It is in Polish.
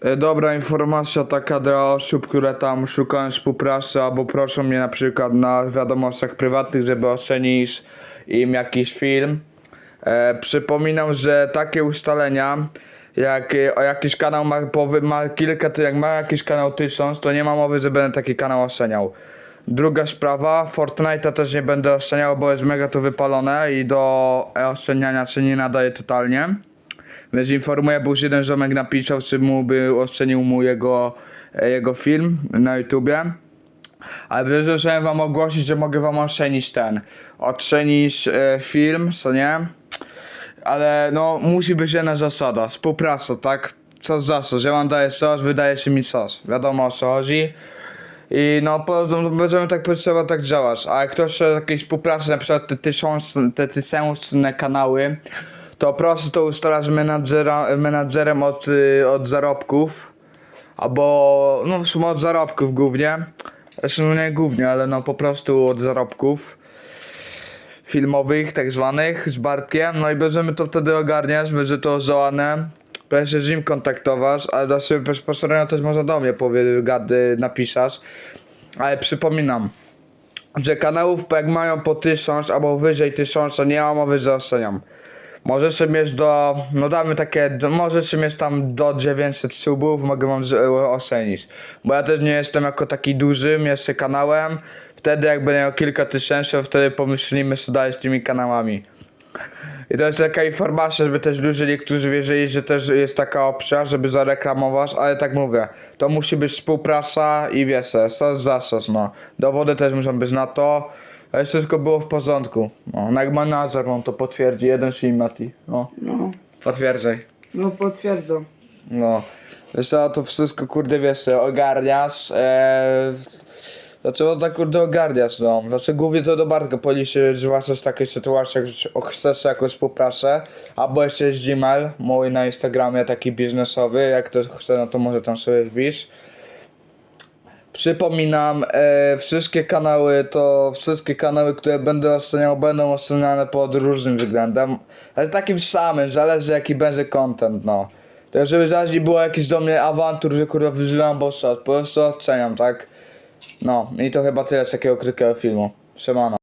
E, Dobra informacja taka dla osób, które tam szukają współpracy albo proszą mnie na przykład na wiadomościach prywatnych, żeby ocenić im jakiś film. E, przypominam, że takie ustalenia, jak e, o jakiś kanał ma, powy, ma kilka, to jak ma jakiś kanał tysiąc, to nie ma mowy, że będę taki kanał oceniał. Druga sprawa, Fortnite'a też nie będę oceniał, bo jest mega to wypalone i do oceniania się nie nadaje totalnie. Więc informuję, bo już jeden ziomek napisał, czy mu by ocenił mu jego, e, jego film na YouTubie. Ale wiesz, że wam ogłosić, że mogę wam ocenić ten. Ocenić e, film, co nie? Ale no, musi być jedna zasada. Współpraca, tak? Co za sos. Ja wam daję sos, wydaje się mi sos. Wiadomo o co chodzi. I no, po, będziemy tak trzeba tak działać. A jak ktoś chce jakiejś współpracy, na przykład te tysiąc, te tysięczne kanały, to proszę to ustalać z menadżera, menadżerem od, y, od zarobków. Albo, no w sumie od zarobków głównie. Zresztą no nie głównie, ale no po prostu od zarobków filmowych, tak zwanych, z Bartkiem. No i będziemy to wtedy ogarniać, będzie to załane. Będę się z nim kontaktować, ale do siebie bezpośrednio też można do mnie powie, gady. Ale przypominam, że kanałów jak mają po tysiąc albo wyżej tysiąca, nie ma mowy, że oceniam. Możecie mieć do, no damy takie, możecie mieć tam do 900 subów, mogę wam ocenić. Bo ja też nie jestem jako taki dużym jeszcze kanałem. Wtedy jak będę miał kilka tysięcy, wtedy pomyślimy co dalej z tymi kanałami. I to jest taka informacja, żeby też ludzie niektórzy wierzyli, że też jest taka opcja, żeby zareklamować, ale tak mówię, to musi być współpraca i wiesz, sos za sos, no. Dowody też muszą być na to, ale wszystko było w porządku. No, no jak menadżer on to potwierdzi, jeden z Mati, no. No, Potwierdzaj. no potwierdzam. No. Wiesz co, to wszystko kurde wiesz, ogarniasz, eee, Dlaczego tak kurde ogarniasz, no? Znaczy głównie to do Bartka policzy, zwłaszcza z takiej sytuacji, jak że chcesz jakąś współpracę, albo jeszcze jest Gmail, mój na Instagramie taki biznesowy, jak ktoś chce, no to może tam sobie wbić. Przypominam, e, wszystkie kanały to wszystkie kanały, które będę oceniał, będą oceniane pod różnym względem, ale takim samym, zależy jaki będzie content, no. To żeby zaraz nie było jakichś do mnie awantur, że kurwa wyżyłam bossa, po prostu oceniam, tak? No i to chyba tyle z takiego krótkiego filmu. Siemano.